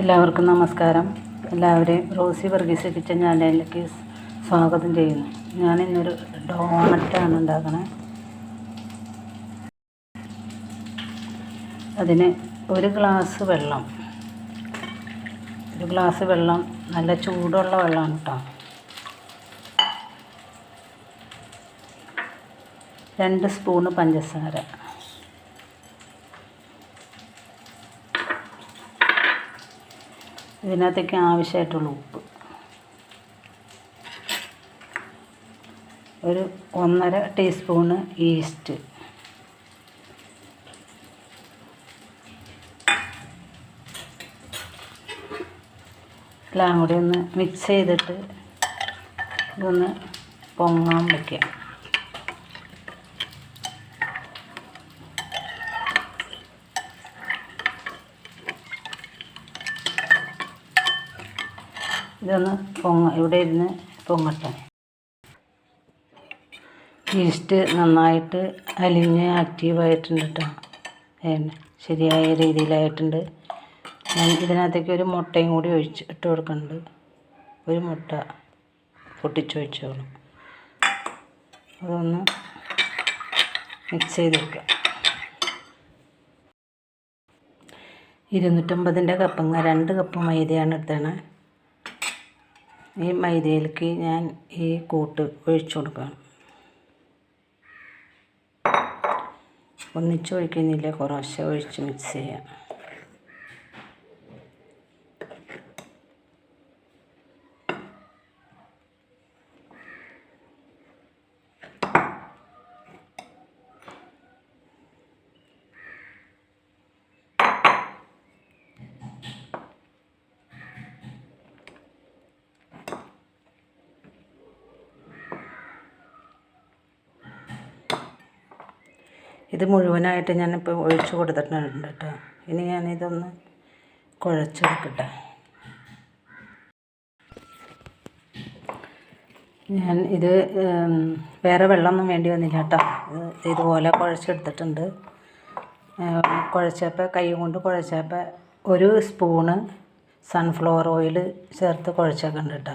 എല്ലാവർക്കും നമസ്കാരം. എല്ലാവരെയും റോസി വർഗീസ് കിച്ചൻ ചാനലിലേക്ക് സ്വാഗതം ചെയ്യുന്നു. ഞാൻ ഇന്നൊരു ഡോണറ്റാണ് ഉണ്ടാക്കണേ. അതിന് ഒരു ഗ്ലാസ് വെള്ളം. ഒരു ഗ്ലാസ് വെള്ളം നല്ല ചൂടുള്ള വെള്ളമാണ് കേട്ടോ രണ്ട് സ്പൂണ് പഞ്ചസാര. ഇതിനകത്തേക്ക് ആവശ്യമായിട്ടുള്ള ഉപ്പ്. ഒരു ഒന്നര ടീസ്പൂണ് ഈസ്റ്റ്. എല്ലാം കൂടി ഒന്ന് മിക്സ് ചെയ്തിട്ട് ഇതൊന്ന് പൊങ്ങാൻ വയ്ക്കാം ഇതൊന്ന് പൊങ്ങ ഇവിടെ ഇരുന്ന് പൊങ്ങട്ടെ. ഈസ്റ്റ് നന്നായിട്ട് അലിഞ്ഞ് ആക്റ്റീവായിട്ടുണ്ട് കേട്ടോ ശരിയായ രീതിയിലായിട്ടുണ്ട്. ഞാൻ ഇതിനകത്തേക്ക് ഒരു മുട്ടയും കൂടി ഒഴിച്ച് ഇട്ട് കൊടുക്കുന്നുണ്ട്. ഒരു മുട്ട പൊട്ടിച്ചൊഴിച്ചോളും അതൊന്ന് മിക്സ് ചെയ്ത് വെക്കുക ഇരുന്നൂറ്റമ്പതിന്റെ കപ്പങ്ങ രണ്ട് കപ്പ് മൈദയാണ് എടുത്തത് ഈ മൈദയിലേക്ക് ഞാൻ ഈ കൂട്ട് ഒഴിച്ചു കൊടുക്കണം. ഒന്നിച്ച് ഒഴിക്കുന്നില്ല കുറേശ്ശെ ഒഴിച്ച് മിക്സ് ചെയ്യാം. ഇത് മുഴുവനായിട്ട് ഞാനിപ്പോൾ ഒഴിച്ച് കൊടുത്തിട്ടുണ്ട് കേട്ടോ. ഇനി ഞാനിതൊന്ന് കുഴച്ചെടുക്കട്ടെ. ഞാൻ ഇത് വേറെ വെള്ളമൊന്നും വേണ്ടി വന്നില്ല കേട്ടോ. ഇത് ഇതുപോലെ കുഴച്ചെടുത്തിട്ടുണ്ട്. കുഴച്ചപ്പോൾ കൈ കൊണ്ട് കുഴച്ചപ്പോൾ ഒരു സ്പൂണ് സൺഫ്ലവർ ഓയിൽ ചേർത്ത് കുഴച്ചേക്കുന്നുണ്ട് കേട്ടോ.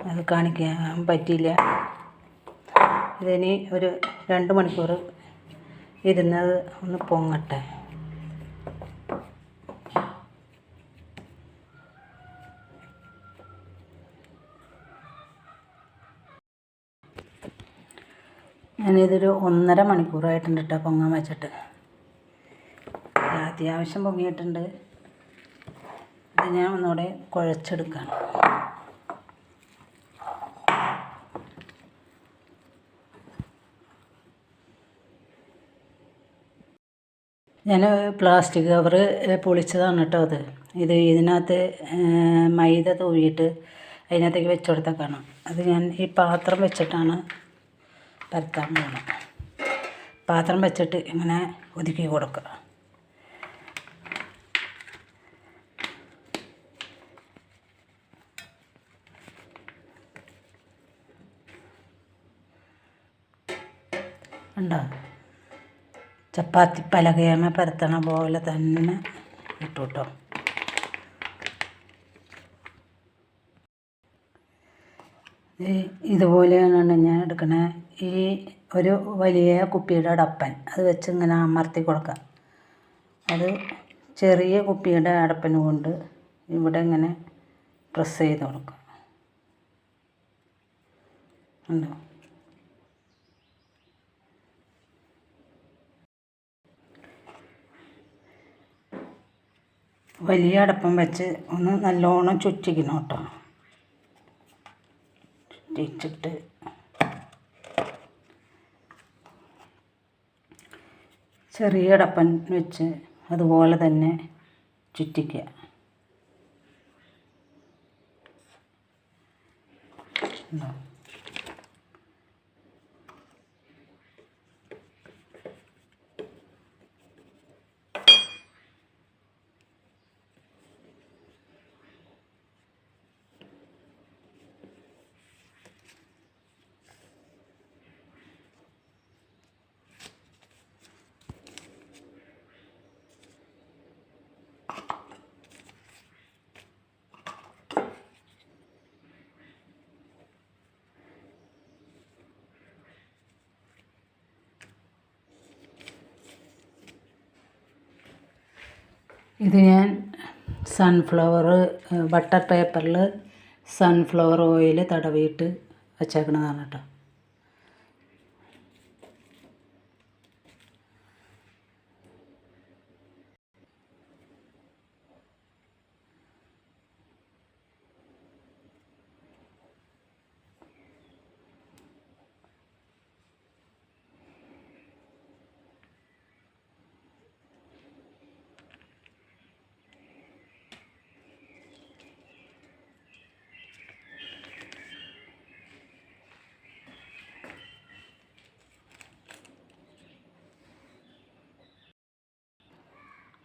അത് കാണിക്കാൻ പറ്റിയില്ല. ഇതിനി ഒരു രണ്ട് മണിക്കൂർ ഇരുന്നത് ഒന്ന് പൊങ്ങട്ടെ. ഞാനിതൊരു ഒന്നര മണിക്കൂറായിട്ടുണ്ട് കേട്ടോ പൊങ്ങാൻ വെച്ചിട്ട്. അത്യാവശ്യം പൊങ്ങിയിട്ടുണ്ട്. ഇത് ഞാൻ ഒന്നുകൂടെ കുഴച്ചെടുക്കുകയാണ് ഞാൻ പ്ലാസ്റ്റിക് കവർ പൊളിച്ചതാണ് കേട്ടോ അത്. ഇത് ഇതിനകത്ത് മൈദ തൂവിയിട്ട് അതിനകത്തേക്ക് വെച്ച് കൊടുത്തേക്കാണ് അത് ഞാൻ ഈ പാത്രം വെച്ചിട്ടാണ് പരത്താൻ പോകുന്നത് പാത്രം വെച്ചിട്ട് ഇങ്ങനെ ഒതുക്കി കൊടുക്കുക ഉണ്ടോ ചപ്പാത്തി പലകയമ പരത്തണ പോലെ തന്നെ ഇട്ടു കേട്ടോ ഇതുപോലെയാണ് ഞാൻ എടുക്കണേ. ഈ ഒരു വലിയ കുപ്പിയുടെ അടപ്പൻ. അത് വെച്ച് ഇങ്ങനെ അമർത്തി കൊടുക്കാം. അത് ചെറിയ കുപ്പിയുടെ അടപ്പൻ കൊണ്ട് ഇവിടെ ഇങ്ങനെ പ്രസ് ചെയ്ത് കൊടുക്കാം. ഉണ്ടോ വലിയ അടപ്പം വെച്ച് ഒന്ന് നല്ലോണം ചുറ്റിക്കണം കേട്ടോ ചുറ്റിച്ചിട്ട് ചെറിയ അടപ്പൻ വെച്ച് അതുപോലെ തന്നെ ചുറ്റിക്കുക ഉണ്ടോ? ഇത് ഞാൻ സൺഫ്ലവർ ബട്ടർ പേപ്പറിൽ സൺഫ്ലവർ ഓയിൽ തടവിയിട്ട് വെച്ചേക്കണതാണ് കേട്ടോ.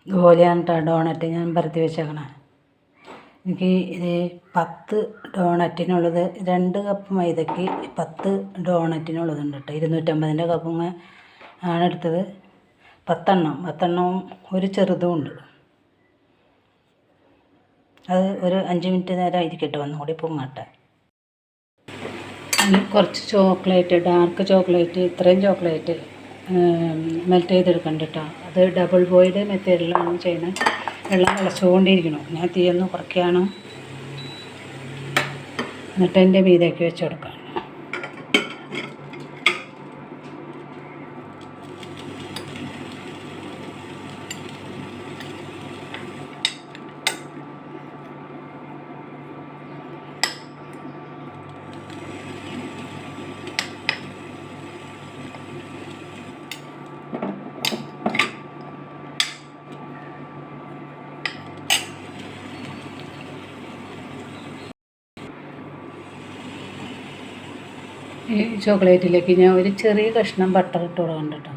ഇതുപോലെയാണ് കേട്ടോ ഡോണറ്റ് ഞാൻ പരത്തി വെച്ചേക്കണേ. എനിക്ക് ഇത് പത്ത് ഡോണറ്റിനുള്ളത് രണ്ട് കപ്പ് മൈദയ്ക്ക് പത്ത് ഡോണറ്റിനുള്ളതുണ്ട് കേട്ടോ ഇരുന്നൂറ്റമ്പതിന്റെ കപ്പും ആണ് എടുത്തത്. പത്തെണ്ണം. പത്തെണ്ണവും ഒരു ചെറുതും ഉണ്ട്. അത് ഒരു അഞ്ച് മിനിറ്റ് നേരം ഇരിക്കട്ടെ ഒന്നുകൂടി പൊങ്ങട്ടെ. കുറച്ച് ചോക്ലേറ്റ് ഡാർക്ക് ചോക്ലേറ്റ് ഇത്രയും ചോക്ലേറ്റ് മെൽറ്റ് ചെയ്തെടുക്കണ്ട കേട്ടോ അത് ഡബിൾ ബോയിൽഡ് മെത്തേഡിലാണ് ചെയ്യുന്നത്. വെള്ളം തിളച്ചുകൊണ്ടിരിക്കണം. ഞാൻ തീയൊന്ന് കുറയ്ക്കുകയാണ്. എന്നിട്ട് എന്റെ മീതേക്ക് വെച്ച് കൊടുക്കാം ഈ ചോക്ലേറ്റിലേക്ക് ഞാൻ ഒരു ചെറിയ കഷ്ണം ബട്ടർ ഇട്ട് കൊടുക്കണ്ട കേട്ടോ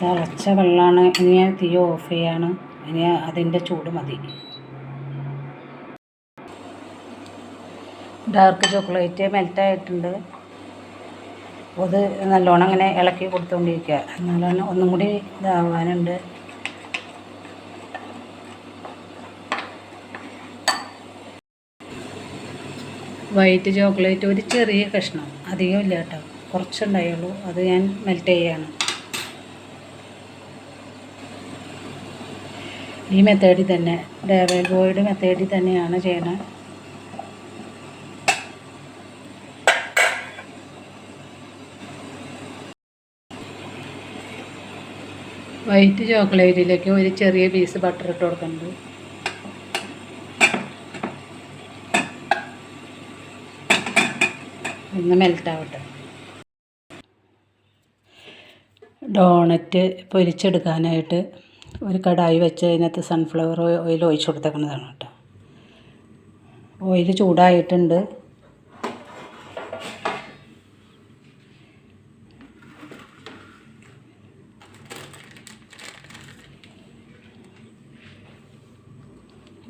തിളച്ച വെള്ളമാണ്. ഇനി ഞാൻ തീ ഓഫ് ചെയ്യാണ്. ഇനി അതിന്റെ ചൂട് മതി. ഡാർക്ക് ചോക്ലേറ്റ് മെൽറ്റായിട്ടുണ്ട് അത് നല്ലോണം അങ്ങനെ ഇളക്കി കൊടുത്തുകൊണ്ടിരിക്കുക എന്നാലാണ് ഒന്നും കൂടി ഇതാവാനുണ്ട്. വൈറ്റ് ചോക്ലേറ്റ് ഒരു ചെറിയ കഷ്ണം. അധികം ഇല്ല കേട്ടോ. കുറച്ചുണ്ടായുള്ളൂ. അത് ഞാൻ മെൽറ്റ് ചെയ്യാണ്. ഈ മെത്തേഡിൽ തന്നെ ഡേവൽ ബോയുടെ മെത്തേഡിൽ തന്നെയാണ് ചെയ്യണത് വൈറ്റ് ചോക്ലേറ്റിലേക്ക് ഒരു ചെറിയ പീസ് ബട്ടർ ഇട്ട് കൊടുക്കുന്നുണ്ട്. ഒന്ന് മെൽട്ടാവട്ടെ. ഡോണറ്റ് പൊരിച്ചെടുക്കാനായിട്ട് ഒരു കടായി വെച്ച് അതിനകത്ത് സൺഫ്ലവർ ഓയിൽ ഒഴിച്ചു കൊടുത്തേക്കുന്നതാണ് കേട്ടോ. ഓയിൽ ചൂടായിട്ടുണ്ട്.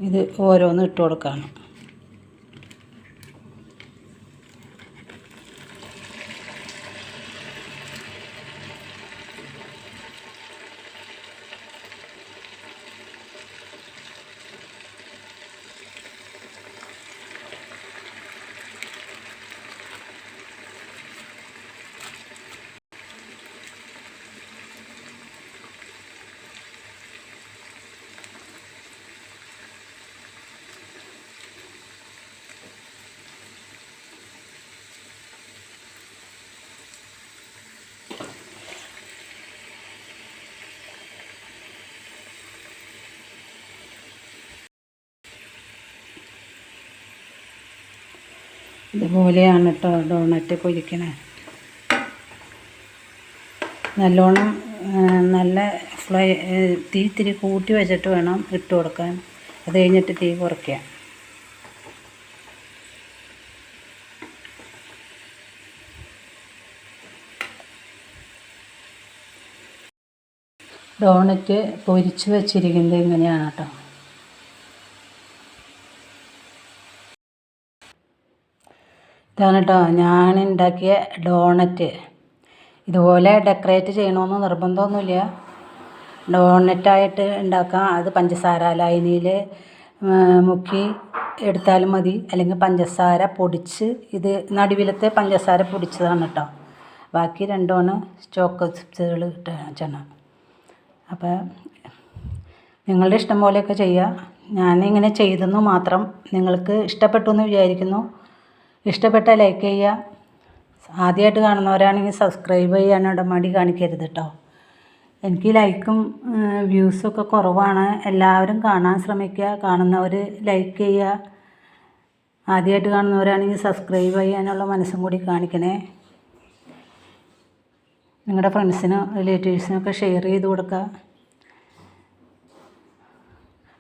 ഇത് ഓരോന്ന് ഇട്ട് കൊടുക്കാണ്. ഇതുപോലെയാണ് കേട്ടോ ഡോണറ്റ് പൊരിക്കണേ നല്ലോണം നല്ല ഫ്ലൈ തീ ഇത്തിരി കൂട്ടി വെച്ചിട്ട് വേണം ഇട്ട് കൊടുക്കാൻ. അത് കഴിഞ്ഞിട്ട് തീ കുറയ്ക്കുക. ഡോണറ്റ് പൊരിച്ച് വെച്ചിരിക്കുന്നത് ഇങ്ങനെയാണ് കേട്ടോ ഇതാണ് കേട്ടോ ഞാൻ ഉണ്ടാക്കിയ ഡോണറ്റ്. ഇതുപോലെ ഡെക്കറേറ്റ് ചെയ്യണമെന്ന് നിർബന്ധമൊന്നുമില്ല. ഡോണറ്റായിട്ട് ഉണ്ടാക്കാം. അത് പഞ്ചസാര ലൈനിയിൽ മുക്കി എടുത്താലും മതി. അല്ലെങ്കിൽ പഞ്ചസാര പൊടിച്ച് ഇത് നടുവിലത്തെ പഞ്ചസാര പൊടിച്ചതാണ് കേട്ടോ ബാക്കി രണ്ടുമാണ് സ്റ്റോക്ക് ചിപ്സുകൾ ഇട്ടാണ് അപ്പോൾ നിങ്ങളുടെ ഇഷ്ടം പോലെയൊക്കെ ചെയ്യുക ഞാനിങ്ങനെ ചെയ്തെന്നു മാത്രം നിങ്ങൾക്ക് ഇഷ്ടപ്പെട്ടു എന്ന് വിചാരിക്കുന്നു. ഇഷ്ടപ്പെട്ടാൽ ലൈക്ക് ചെയ്യുക. ആദ്യമായിട്ട് കാണുന്നവരാണെങ്കിൽ സബ്സ്ക്രൈബ് ചെയ്യാനോട് മടി കാണിക്കരുത് കേട്ടോ എനിക്ക് ലൈക്കും വ്യൂസൊക്കെ കുറവാണ്. എല്ലാവരും കാണാൻ ശ്രമിക്കുക. കാണുന്നവർ ലൈക്ക് ചെയ്യുക. ആദ്യമായിട്ട് കാണുന്നവരാണെങ്കിൽ സബ്സ്ക്രൈബ് ചെയ്യാനുള്ള മനസ്സും കൂടി കാണിക്കണേ. നിങ്ങളുടെ ഫ്രണ്ട്സിനും റിലേറ്റീവ്സിനൊക്കെ ഷെയർ ചെയ്ത് കൊടുക്കുക.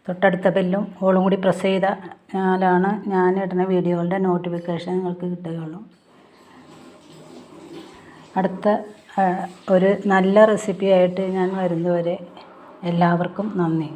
തൊട്ടടുത്ത ബെല്ലും ഓളും കൂടി പ്രസ് ചെയ്താലാണ് ഞാൻ ഇടുന്ന വീഡിയോകളുടെ നോട്ടിഫിക്കേഷൻ നിങ്ങൾക്ക് കിട്ടുകയുള്ളൂ. അടുത്ത ഒരു നല്ല റെസിപ്പി ആയിട്ട് ഞാൻ വരുന്നവരെ എല്ലാവർക്കും നന്ദി.